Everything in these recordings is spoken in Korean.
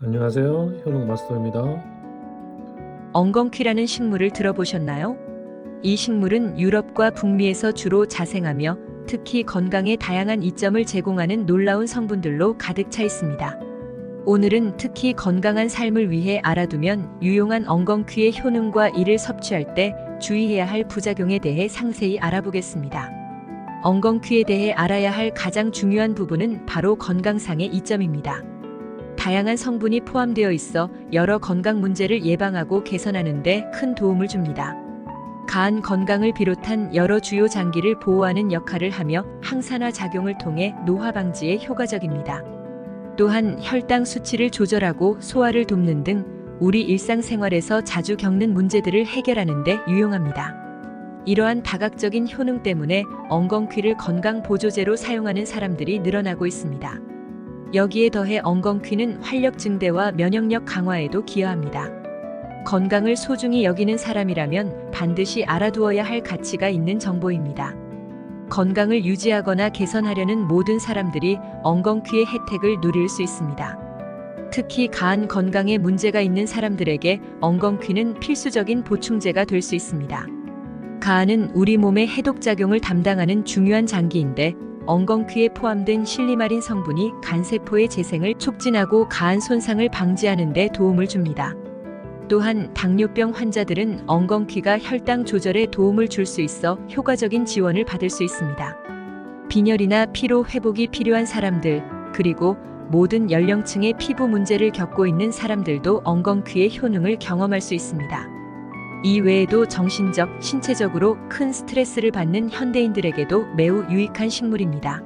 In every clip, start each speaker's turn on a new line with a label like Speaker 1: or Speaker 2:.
Speaker 1: 안녕하세요. 현웅 마스터입니다.
Speaker 2: 엉겅퀴라는 식물을 들어보셨나요? 이 식물은 유럽과 북미에서 주로 자생하며 특히 건강에 다양한 이점을 제공하는 놀라운 성분들로 가득 차 있습니다. 오늘은 특히 건강한 삶을 위해 알아두면 유용한 엉겅퀴의 효능과 이를 섭취할 때 주의해야 할 부작용에 대해 상세히 알아보겠습니다. 엉겅퀴에 대해 알아야 할 가장 중요한 부분은 바로 건강상의 이점입니다. 다양한 성분이 포함되어 있어 여러 건강 문제를 예방하고 개선하는 데 큰 도움을 줍니다. 간 건강을 비롯한 여러 주요 장기를 보호하는 역할을 하며 항산화 작용을 통해 노화 방지에 효과적입니다. 또한 혈당 수치를 조절하고 소화를 돕는 등 우리 일상생활에서 자주 겪는 문제들을 해결하는 데 유용합니다. 이러한 다각적인 효능 때문에 엉겅퀴를 건강 보조제로 사용하는 사람들이 늘어나고 있습니다. 여기에 더해 엉겅퀴는 활력 증대와 면역력 강화에도 기여합니다. 건강을 소중히 여기는 사람이라면 반드시 알아두어야 할 가치가 있는 정보입니다. 건강을 유지하거나 개선하려는 모든 사람들이 엉겅퀴의 혜택을 누릴 수 있습니다. 특히 간 건강에 문제가 있는 사람들에게 엉겅퀴는 필수적인 보충제가 될 수 있습니다. 간은 우리 몸의 해독작용을 담당하는 중요한 장기인데 엉겅퀴에 포함된 실리마린 성분이 간세포의 재생을 촉진하고 간 손상을 방지하는 데 도움을 줍니다. 또한 당뇨병 환자들은 엉겅퀴가 혈당 조절에 도움을 줄 수 있어 효과적인 지원을 받을 수 있습니다. 빈혈이나 피로 회복이 필요한 사람들, 그리고 모든 연령층의 피부 문제를 겪고 있는 사람들도 엉겅퀴의 효능을 경험할 수 있습니다. 이 외에도 정신적, 신체적으로 큰 스트레스를 받는 현대인들에게도 매우 유익한 식물입니다.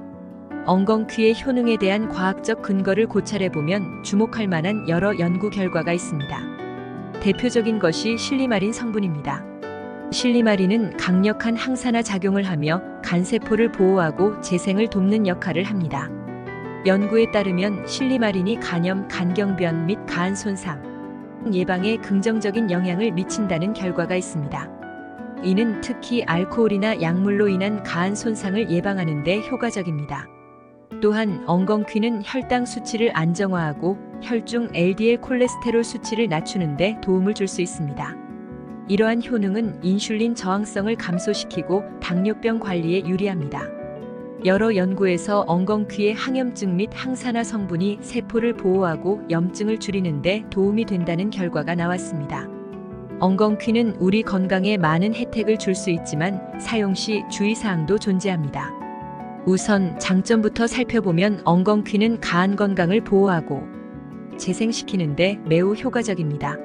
Speaker 2: 엉겅퀴의 효능에 대한 과학적 근거를 고찰해 보면 주목할 만한 여러 연구 결과가 있습니다. 대표적인 것이 실리마린 성분입니다. 실리마린은 강력한 항산화 작용을 하며 간세포를 보호하고 재생을 돕는 역할을 합니다. 연구에 따르면 실리마린이 간염, 간경변 및 간 손상, 예방에 긍정적인 영향을 미친다는 결과가 있습니다. 이는 특히 알코올이나 약물로 인한 간 손상을 예방하는 데 효과적입니다. 또한 엉겅퀴는 혈당 수치를 안정화하고 혈중 LDL 콜레스테롤 수치를 낮추는 데 도움을 줄 수 있습니다. 이러한 효능은 인슐린 저항성을 감소시키고 당뇨병 관리에 유리합니다. 여러 연구에서 엉겅퀴의 항염증 및 항산화 성분이 세포를 보호하고 염증을 줄이는 데 도움이 된다는 결과가 나왔습니다. 엉겅퀴는 우리 건강에 많은 혜택을 줄 수 있지만 사용 시 주의사항도 존재합니다. 우선 장점부터 살펴보면 엉겅퀴는 간 건강을 보호하고 재생시키는데 매우 효과적입니다.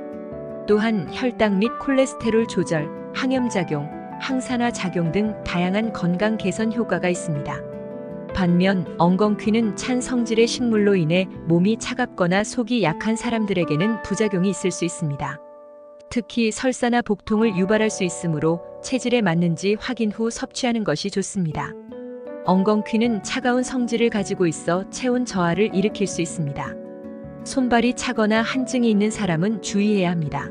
Speaker 2: 또한 혈당 및 콜레스테롤 조절, 항염작용, 항산화 작용 등 다양한 건강 개선 효과가 있습니다. 반면 엉겅퀴는 찬 성질의 식물로 인해 몸이 차갑거나 속이 약한 사람들에게는 부작용이 있을 수 있습니다. 특히 설사나 복통을 유발할 수 있으므로 체질에 맞는지 확인 후 섭취하는 것이 좋습니다. 엉겅퀴는 차가운 성질을 가지고 있어 체온 저하를 일으킬 수 있습니다. 손발이 차거나 한증이 있는 사람은 주의해야 합니다.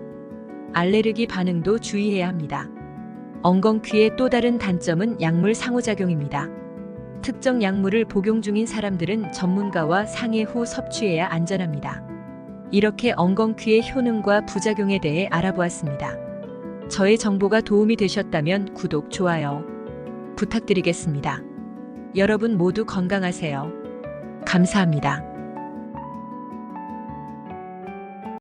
Speaker 2: 알레르기 반응도 주의해야 합니다. 엉겅퀴의 또 다른 단점은 약물 상호작용입니다. 특정 약물을 복용 중인 사람들은 전문가와 상의 후 섭취해야 안전합니다. 이렇게 엉겅퀴의 효능과 부작용에 대해 알아보았습니다. 저의 정보가 도움이 되셨다면 구독, 좋아요 부탁드리겠습니다. 여러분 모두 건강하세요. 감사합니다.